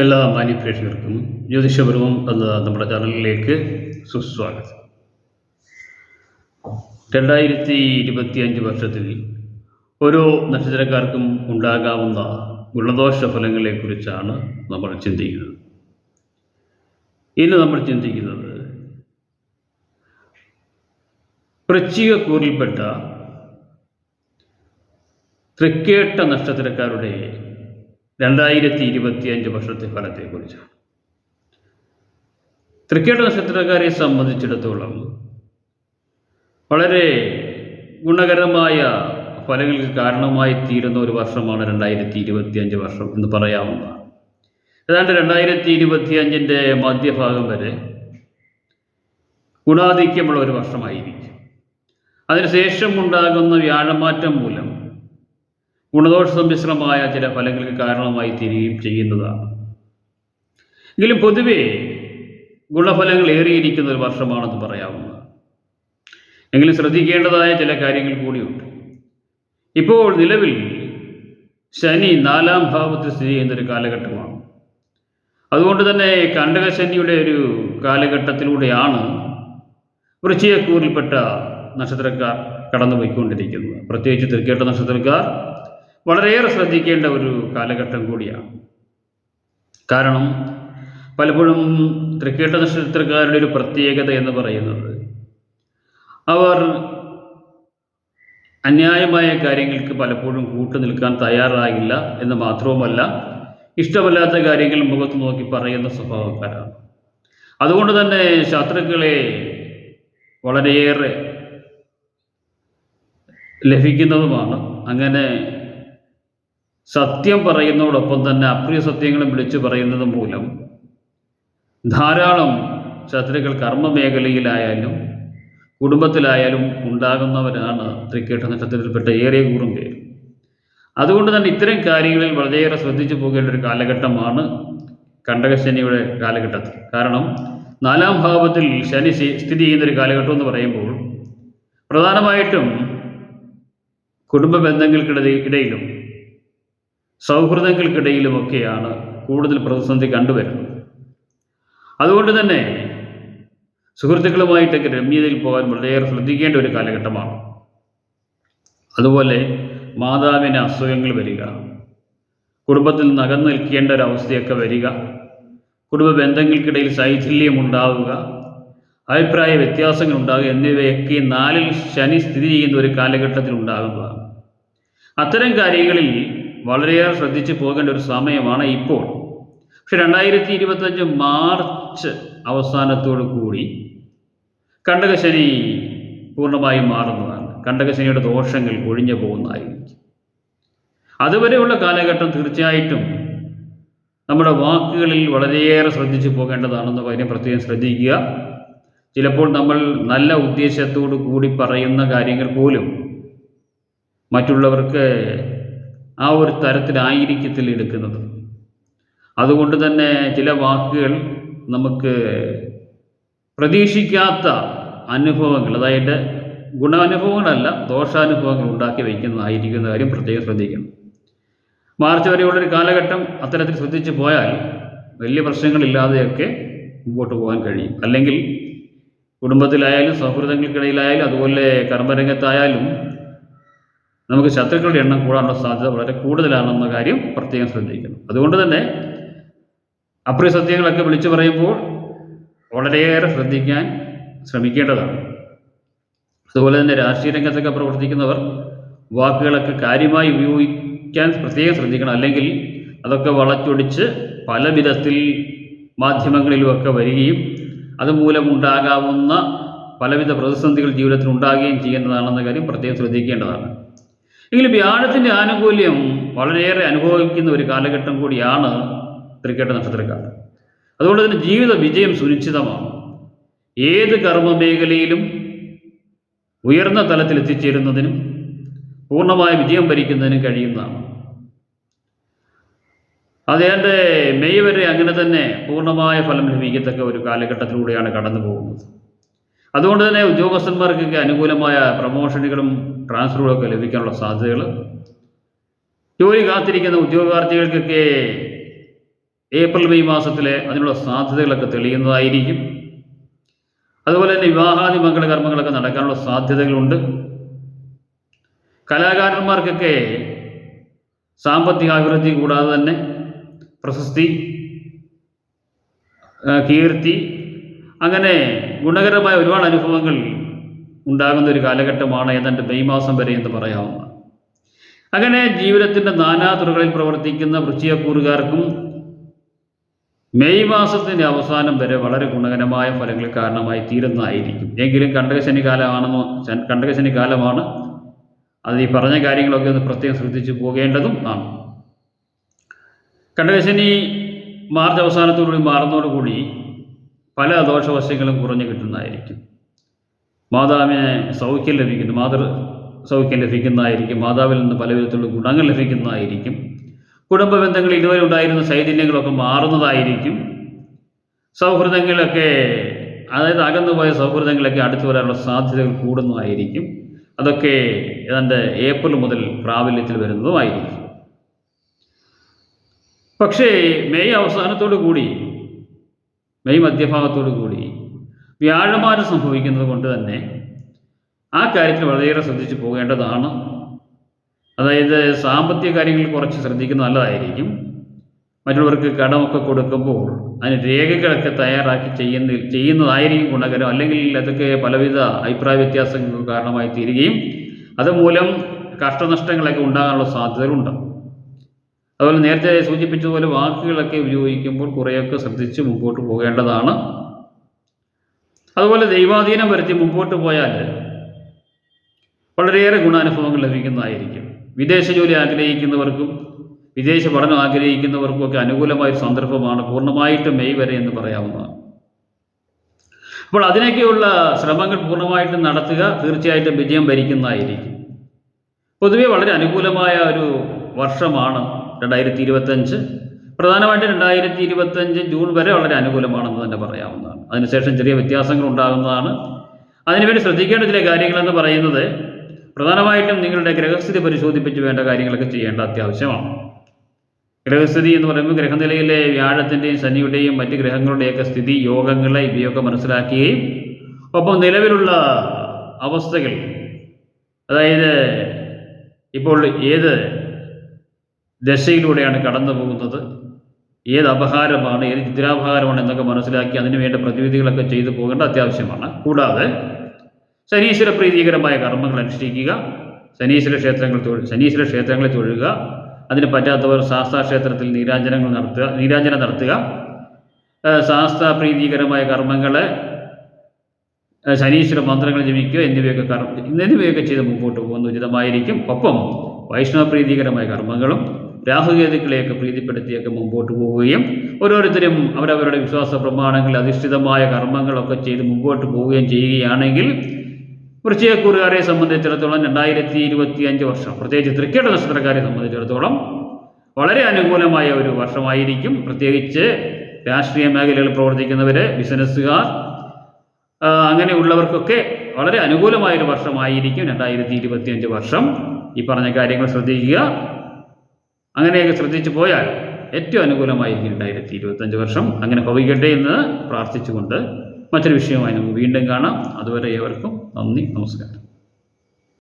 എല്ലാ മാന്യപ്രേക്ഷകർക്കും ജ്യോതിഷപരവും എന്ന നമ്മുടെ ചാനലിലേക്ക് സുസ്വാഗതം. രണ്ടായിരത്തി ഇരുപത്തി അഞ്ച് വർഷത്തിൽ ഓരോ നക്ഷത്രക്കാർക്കും ഉണ്ടാകാവുന്ന ഗുണദോഷ ഫലങ്ങളെക്കുറിച്ചാണ് നമ്മൾ ചിന്തിക്കുന്നത്. ഇന്ന് നമ്മൾ ചിന്തിക്കുന്നത് വൃശ്ചികക്കൂറിൽപ്പെട്ട തൃക്കേട്ട നക്ഷത്രക്കാരുടെ രണ്ടായിരത്തി ഇരുപത്തി അഞ്ച് വർഷത്തെ ഫലത്തെക്കുറിച്ചാണ് ക്രിക്കറ്റ് നക്ഷത്രക്കാരെ സംബന്ധിച്ചിടത്തോളം വളരെ ഗുണകരമായ ഫലങ്ങൾക്ക് കാരണമായി തീരുന്ന ഒരു വർഷമാണ് രണ്ടായിരത്തി ഇരുപത്തി അഞ്ച് വർഷം എന്ന് പറയാവുന്നതാണ്. ഏതാണ്ട് രണ്ടായിരത്തി ഇരുപത്തി അഞ്ചിന്റെ മധ്യഭാഗം വരെ ഗുണാധിക്യമുള്ള ഒരു വർഷമായിരിക്കും. അതിനുശേഷം ഉണ്ടാകുന്ന വ്യാഴമാറ്റം മൂലം ഗുണദോഷ സമ്മിശ്രമായ ചില ഫലങ്ങൾക്ക് കാരണമായി തീരുകയും ചെയ്യുന്നതാണ്. എങ്കിലും പൊതുവെ ഗുണഫലങ്ങൾ ഏറിയിരിക്കുന്ന ഒരു വർഷമാണെന്ന് പറയാവുന്നത് എങ്കിലും ശ്രദ്ധിക്കേണ്ടതായ ചില കാര്യങ്ങൾ കൂടിയുണ്ട്. ഇപ്പോൾ നിലവിൽ ശനി നാലാം ഭാവത്തിൽ സ്ഥിതി ചെയ്യുന്ന ഒരു കാലഘട്ടമാണ്. അതുകൊണ്ട് തന്നെ കണ്ടകശനിയുടെ ഒരു കാലഘട്ടത്തിലൂടെയാണ് വൃശ്ചികക്കൂറിൽപ്പെട്ട നക്ഷത്രക്കാർ കടന്നുപോയിക്കൊണ്ടിരിക്കുന്നത്. പ്രത്യേകിച്ച് തൃക്കേട്ട നക്ഷത്രക്കാർ വളരെയേറെ ശ്രദ്ധിക്കേണ്ട ഒരു കാലഘട്ടം കൂടിയാണ്. കാരണം പലപ്പോഴും തൃക്കേട്ട നക്ഷത്രക്കാരുടെ ഒരു പ്രത്യേകത എന്ന് പറയുന്നത് അവർ അന്യായമായ കാര്യങ്ങൾക്ക് പലപ്പോഴും കൂട്ടു നിൽക്കാൻ തയ്യാറാകില്ല എന്ന് മാത്രവുമല്ല ഇഷ്ടമല്ലാത്ത കാര്യങ്ങൾ മുഖത്ത് നോക്കി പറയുന്ന സ്വഭാവക്കാരാണ്. അതുകൊണ്ട് തന്നെ ശത്രുക്കളെ വളരെയേറെ ലഭിക്കുന്നതുമാണ്. അങ്ങനെ സത്യം പറയുന്നതോടൊപ്പം തന്നെ അപ്രിയ സത്യങ്ങളും വിളിച്ചു പറയുന്നത് മൂലം ധാരാളം ശത്രുക്കൾ കർമ്മ മേഖലയിലായാലും കുടുംബത്തിലായാലും ഉണ്ടാകുന്നവരാണ് തൃക്കേട്ട നക്ഷത്രത്തിൽപ്പെട്ട ഏറെ കൂറും പേര്. അതുകൊണ്ട് തന്നെ ഇത്തരം കാര്യങ്ങളിൽ വളരെയേറെ ശ്രദ്ധിച്ചു പോകേണ്ട ഒരു കാലഘട്ടമാണ് കണ്ടകശനിയുടെ കാലഘട്ടത്തിൽ. കാരണം നാലാം ഭാവത്തിൽ ശനി സ്ഥിതി ചെയ്യുന്ന ഒരു കാലഘട്ടം എന്ന് പറയുമ്പോൾ പ്രധാനമായിട്ടും കുടുംബ ബന്ധങ്ങൾക്കിടയിൽ ഇടയിലും സൗഹൃദങ്ങൾക്കിടയിലുമൊക്കെയാണ് കൂടുതൽ പ്രതിസന്ധി കണ്ടുവരുന്നത്. അതുകൊണ്ട് തന്നെ സുഹൃത്തുക്കളുമായിട്ടൊക്കെ രമ്യതയിൽ പോകാൻ വളരെയേറെ ശ്രദ്ധിക്കേണ്ട ഒരു കാലഘട്ടമാണ്. അതുപോലെ മാതാവിന് അസുഖങ്ങൾ വരിക കുടുംബത്തിൽ നിന്ന് നിൽക്കേണ്ട ഒരു അവസ്ഥയൊക്കെ വരിക കുടുംബ ബന്ധങ്ങൾക്കിടയിൽ ശൈഥില്യം ഉണ്ടാവുക അഭിപ്രായ വ്യത്യാസങ്ങൾ ഉണ്ടാകുക എന്നിവയൊക്കെ നാലിൽ ശനി സ്ഥിതി ചെയ്യുന്ന ഒരു കാലഘട്ടത്തിൽ ഉണ്ടാകുന്നതാണ് അത്തരം കാര്യങ്ങളിൽ വളരെയേറെ ശ്രദ്ധിച്ചു പോകേണ്ട ഒരു സമയമാണ് ഇപ്പോൾ. പക്ഷെ രണ്ടായിരത്തി ഇരുപത്തഞ്ച് മാർച്ച് അവസാനത്തോടു കൂടി കണ്ടകശനി പൂർണമായും മാറുന്നതാണ്. കണ്ടകശനിയുടെ ദോഷങ്ങൾ ഒഴിഞ്ഞു പോകുന്നതായിരിക്കും. അതുവരെയുള്ള കാലഘട്ടം തീർച്ചയായിട്ടും നമ്മുടെ വാക്കുകളിൽ വളരെയേറെ ശ്രദ്ധിച്ചു പോകേണ്ടതാണെന്ന് കാര്യം പ്രത്യേകം ശ്രദ്ധിക്കുക. ചിലപ്പോൾ നമ്മൾ നല്ല ഉദ്ദേശത്തോടു കൂടി പറയുന്ന കാര്യങ്ങൾ പോലും മറ്റുള്ളവർക്ക് ആ ഒരു തരത്തിലായിരിക്കത്തിൽ എടുക്കുന്നത്. അതുകൊണ്ട് തന്നെ ചില വാക്കുകൾ നമുക്ക് പ്രതീക്ഷിക്കാത്ത അനുഭവങ്ങൾ അതായത് ഗുണാനുഭവങ്ങളല്ല ദോഷാനുഭവങ്ങൾ ഉണ്ടാക്കി വയ്ക്കുന്നതായിരിക്കുന്ന കാര്യം പ്രത്യേകം ശ്രദ്ധിക്കണം. മാർച്ച് വരെയുള്ളൊരു കാലഘട്ടം അത്തരത്തിൽ ശ്രദ്ധിച്ചു പോയാൽ വലിയ പ്രശ്നങ്ങളില്ലാതെയൊക്കെ മുമ്പോട്ട് പോകാൻ കഴിയും. അല്ലെങ്കിൽ കുടുംബത്തിലായാലും സൗഹൃദങ്ങൾക്കിടയിലായാലും അതുപോലെ കർമ്മരംഗത്തായാലും നമുക്ക് ശത്രുക്കളുടെ എണ്ണം കൂടാനുള്ള സാധ്യത വളരെ കൂടുതലാണെന്ന കാര്യം പ്രത്യേകം ശ്രദ്ധിക്കണം. അതുകൊണ്ട് തന്നെ അപ്രിയ സത്യങ്ങളൊക്കെ വിളിച്ചു പറയുമ്പോൾ വളരെയേറെ ശ്രദ്ധിക്കാൻ ശ്രമിക്കേണ്ടതാണ്. അതുപോലെ തന്നെ രാഷ്ട്രീയ രംഗത്തൊക്കെ പ്രവർത്തിക്കുന്നവർ വാക്കുകളൊക്കെ കാര്യമായി ഉപയോഗിക്കാൻ പ്രത്യേകം ശ്രദ്ധിക്കണം. അല്ലെങ്കിൽ അതൊക്കെ വളച്ചൊടിച്ച് പല വിധത്തിൽ മാധ്യമങ്ങളിലുമൊക്കെ വരികയും അതുമൂലമുണ്ടാകാവുന്ന പലവിധ പ്രതിസന്ധികൾ ജീവിതത്തിൽ ഉണ്ടാകുകയും ചെയ്യുന്നതാണെന്ന കാര്യം പ്രത്യേകം ശ്രദ്ധിക്കേണ്ടതാണ്. എങ്കിലും വ്യാഴത്തിന്റെ ആനുകൂല്യം വളരെയേറെ അനുഭവിക്കുന്ന ഒരു കാലഘട്ടം കൂടിയാണ് തൃക്കേട്ട നക്ഷത്രക്കാർ. അതുകൊണ്ട് തന്നെ ജീവിത വിജയം സുനിശ്ചിതമാണ്. ഏത് കർമ്മ മേഖലയിലും ഉയർന്ന തലത്തിൽ എത്തിച്ചേരുന്നതിനും പൂർണമായ വിജയം ഭരിക്കുന്നതിനും കഴിയുന്നതാണ്. അതേണ്ട മെയ് വരെ അങ്ങനെ തന്നെ പൂർണമായ ഫലം ലഭിക്കത്തക്ക ഒരു കാലഘട്ടത്തിലൂടെയാണ് കടന്നു പോകുന്നത് അതുകൊണ്ട് തന്നെ ഉദ്യോഗസ്ഥന്മാർക്കൊക്കെ അനുകൂലമായ പ്രമോഷനുകളും ട്രാൻസ്ഫറുകളും ഒക്കെ ലഭിക്കാനുള്ള സാധ്യതകൾ ജോലി കാത്തിരിക്കുന്ന ഉദ്യോഗാർത്ഥികൾക്കൊക്കെ ഏപ്രിൽ മെയ് മാസത്തിലെ അതിനുള്ള സാധ്യതകളൊക്കെ തെളിയുന്നതായിരിക്കും. അതുപോലെ തന്നെ വിവാഹാദി മംഗള കർമ്മങ്ങളൊക്കെ നടക്കാനുള്ള സാധ്യതകളുണ്ട്. കലാകാരന്മാർക്കൊക്കെ സാമ്പത്തിക അഭിവൃദ്ധി കൂടാതെ തന്നെ പ്രശസ്തി കീർത്തി അങ്ങനെ ഗുണകരമായ ഒരുപാട് അനുഭവങ്ങൾ ഉണ്ടാകുന്ന ഒരു കാലഘട്ടമാണ് ഏതാണ്ട് മെയ് മാസം വരെ എന്ന് പറയാവുന്നത്. അങ്ങനെ ജീവിതത്തിന്റെ നാനാതുറകളിൽ പ്രവർത്തിക്കുന്ന വൃശ്ചികക്കൂറുകാർക്കും മെയ് മാസത്തിന്റെ അവസാനം വരെ വളരെ ഗുണകരമായ ഫലങ്ങൾ കാരണമായി തീരുന്നതായിരിക്കും. എങ്കിലും കണ്ടകശനി കാലമാണെന്ന് കണ്ടകശനി കാലമാണ്. അത് ഈ പറഞ്ഞ കാര്യങ്ങളൊക്കെ ഒന്ന് പ്രത്യേകം ശ്രദ്ധിച്ചു പോകേണ്ടതും ആണ്. കണ്ടകശനി മാർച്ച് അവസാനത്തോടുകൂടി മാറുന്നതോടുകൂടി പല ദോഷവശങ്ങളും കുറഞ്ഞു കിട്ടുന്നതായിരിക്കും. മാതാവിന് സൗഖ്യം ലഭിക്കുന്നു മാതൃ സൗഖ്യം ലഭിക്കുന്നതായിരിക്കും മാതാവിൽ നിന്ന് പല വിധത്തിലുള്ള ഗുണങ്ങൾ ലഭിക്കുന്നതായിരിക്കും. കുടുംബ ബന്ധങ്ങളിൽ ഇതുവരെ ഉണ്ടായിരുന്ന ചൈതന്യങ്ങളൊക്കെ മാറുന്നതായിരിക്കും. സൗഹൃദങ്ങളൊക്കെ അതായത് അകന്നുപോയ സൗഹൃദങ്ങളൊക്കെ അടുത്തു വരാനുള്ള സാധ്യതകൾ കൂടുന്നതായിരിക്കും. അതൊക്കെ ഏതാണ്ട് ഏപ്രിൽ മുതൽ പ്രാബല്യത്തിൽ വരുന്നതുമായിരിക്കും പക്ഷേ മെയ് അവസാനത്തോടു കൂടി മെയ് മധ്യഭാഗത്തോടു കൂടി വ്യാഴമാനം സംഭവിക്കുന്നത് കൊണ്ട് തന്നെ ആ കാര്യത്തിൽ വളരെയേറെ ശ്രദ്ധിച്ചു പോകേണ്ടതാണ്. അതായത് സാമ്പത്തിക കാര്യങ്ങളിൽ കുറച്ച് ശ്രദ്ധിക്കുന്നത് നല്ലതായിരിക്കും. മറ്റുള്ളവർക്ക് കടമൊക്കെ കൊടുക്കുമ്പോൾ അതിന് രേഖകളൊക്കെ തയ്യാറാക്കി ചെയ്യുന്ന ചെയ്യുന്നതായിരിക്കും ഗുണകരം. അല്ലെങ്കിൽ അതൊക്കെ പലവിധ അഭിപ്രായ വ്യത്യാസങ്ങൾക്ക് കാരണമായി തീരുകയും അതുമൂലം കഷ്ടനഷ്ടങ്ങളൊക്കെ ഉണ്ടാകാനുള്ള സാധ്യതകളുണ്ട്. അതുപോലെ നേരത്തെ സൂചിപ്പിച്ചതുപോലെ വാക്കുകളൊക്കെ ഉപയോഗിക്കുമ്പോൾ കുറേയൊക്കെ ശ്രദ്ധിച്ച് മുമ്പോട്ട് പോകേണ്ടതാണ്. അതുപോലെ ദൈവാധീനം വരുത്തി മുമ്പോട്ട് പോയാൽ വളരെയേറെ ഗുണാനുഭവങ്ങൾ ലഭിക്കുന്നതായിരിക്കും. വിദേശ ജോലി ആഗ്രഹിക്കുന്നവർക്കും വിദേശ പഠനം ആഗ്രഹിക്കുന്നവർക്കും ഒക്കെ അനുകൂലമായൊരു സന്ദർഭമാണ് പൂർണമായിട്ടും മെയ് വരെ എന്ന് പറയാവുന്നതാണ് അപ്പോൾ അതിനൊക്കെയുള്ള ശ്രമങ്ങൾ പൂർണമായിട്ടും നടത്തുക തീർച്ചയായിട്ടും വിജയം ഭരിക്കുന്നതായിരിക്കും. പൊതുവെ വളരെ അനുകൂലമായ ഒരു വർഷമാണ് രണ്ടായിരത്തി ഇരുപത്തഞ്ച്. പ്രധാനമായിട്ടും രണ്ടായിരത്തി ഇരുപത്തഞ്ച് ജൂൺ വരെ വളരെ അനുകൂലമാണെന്ന് തന്നെ പറയാവുന്നതാണ്. അതിനുശേഷം ചെറിയ വ്യത്യാസങ്ങൾ ഉണ്ടാകുന്നതാണ്. അതിനുവേണ്ടി ശ്രദ്ധിക്കേണ്ട ചില കാര്യങ്ങളെന്ന് പറയുന്നത് പ്രധാനമായിട്ടും നിങ്ങളുടെ ഗ്രഹസ്ഥിതി പരിശോധിപ്പിച്ച് വേണ്ട കാര്യങ്ങളൊക്കെ ചെയ്യേണ്ട അത്യാവശ്യമാണ്. ഗ്രഹസ്ഥിതി എന്ന് പറയുമ്പോൾ ഗ്രഹനിലയിലെ വ്യാഴത്തിന്റെയും ശനിയുടെയും മറ്റ് ഗ്രഹങ്ങളുടെയൊക്കെ സ്ഥിതി യോഗങ്ങളെ ഇവയൊക്കെ മനസ്സിലാക്കുകയും ഒപ്പം നിലവിലുള്ള അവസ്ഥകൾ അതായത് ഇപ്പോൾ ഏത് ദശയിലൂടെയാണ് കടന്നു പോകുന്നത് ഏത് അപഹാരമാണ് ഏത് ചിത്രാപഹാരമാണ് എന്നൊക്കെ മനസ്സിലാക്കി അതിനു വേണ്ട പ്രതിവിധികളൊക്കെ ചെയ്തു പോകേണ്ട അത്യാവശ്യമാണ്. കൂടാതെ ശനീശ്വര പ്രീതികരമായ കർമ്മങ്ങൾ അനുഷ്ഠിക്കുക ശനീശ്വര ക്ഷേത്രങ്ങൾ ശനീശ്വര ക്ഷേത്രങ്ങളിൽ തൊഴുക അതിന് പറ്റാത്തവർ ശാസ്താ ക്ഷേത്രത്തിൽ നീരാഞ്ജനങ്ങൾ നടത്തുക നീരാഞ്ജനം നടത്തുക. ശാസ്ത്ര പ്രീതികരമായ കർമ്മങ്ങളെ ശനീശ്വര മന്ത്രങ്ങൾ ജപിക്കുക എന്നിവയൊക്കെ കർമ്മ എന്നിവയൊക്കെ ചെയ്ത് മുമ്പോട്ട് പോകുന്ന ഉചിതമായിരിക്കും. ഒപ്പം വൈഷ്ണവ പ്രീതികരമായ കർമ്മങ്ങളും രാഹുകേതുക്കളെയൊക്കെ പ്രീതിപ്പെടുത്തിയൊക്കെ മുമ്പോട്ട് പോവുകയും ഓരോരുത്തരും അവരവരുടെ വിശ്വാസ പ്രമാണങ്ങളിൽ അധിഷ്ഠിതമായ കർമ്മങ്ങളൊക്കെ ചെയ്ത് മുമ്പോട്ട് പോവുകയും ചെയ്യുകയാണെങ്കിൽ വൃശ്ചികക്കൂറുകാരെ സംബന്ധിച്ചിടത്തോളം രണ്ടായിരത്തി ഇരുപത്തി അഞ്ച് വർഷം പ്രത്യേകിച്ച് തൃക്കേട നക്ഷത്രക്കാരെ സംബന്ധിച്ചിടത്തോളം വളരെ അനുകൂലമായ ഒരു വർഷമായിരിക്കും. പ്രത്യേകിച്ച് രാഷ്ട്രീയ മേഖലകളിൽ പ്രവർത്തിക്കുന്നവർ ബിസിനസ്സുകാർ അങ്ങനെയുള്ളവർക്കൊക്കെ വളരെ അനുകൂലമായൊരു വർഷമായിരിക്കും രണ്ടായിരത്തി ഇരുപത്തി അഞ്ച് വർഷം. ഈ പറഞ്ഞ കാര്യങ്ങൾ ശ്രദ്ധിക്കുക. അങ്ങനെയൊക്കെ ശ്രദ്ധിച്ചു പോയാൽ ഏറ്റവും അനുകൂലമായിരിക്കും രണ്ടായിരത്തി ഇരുപത്തഞ്ച് വർഷം. അങ്ങനെ ഭവിക്കട്ടെ എന്ന് പ്രാർത്ഥിച്ചുകൊണ്ട് മറ്റൊരു വിഷയമായി നമുക്ക് വീണ്ടും കാണാം. അതുവരെ ഏവർക്കും നന്ദി നമസ്കാരം.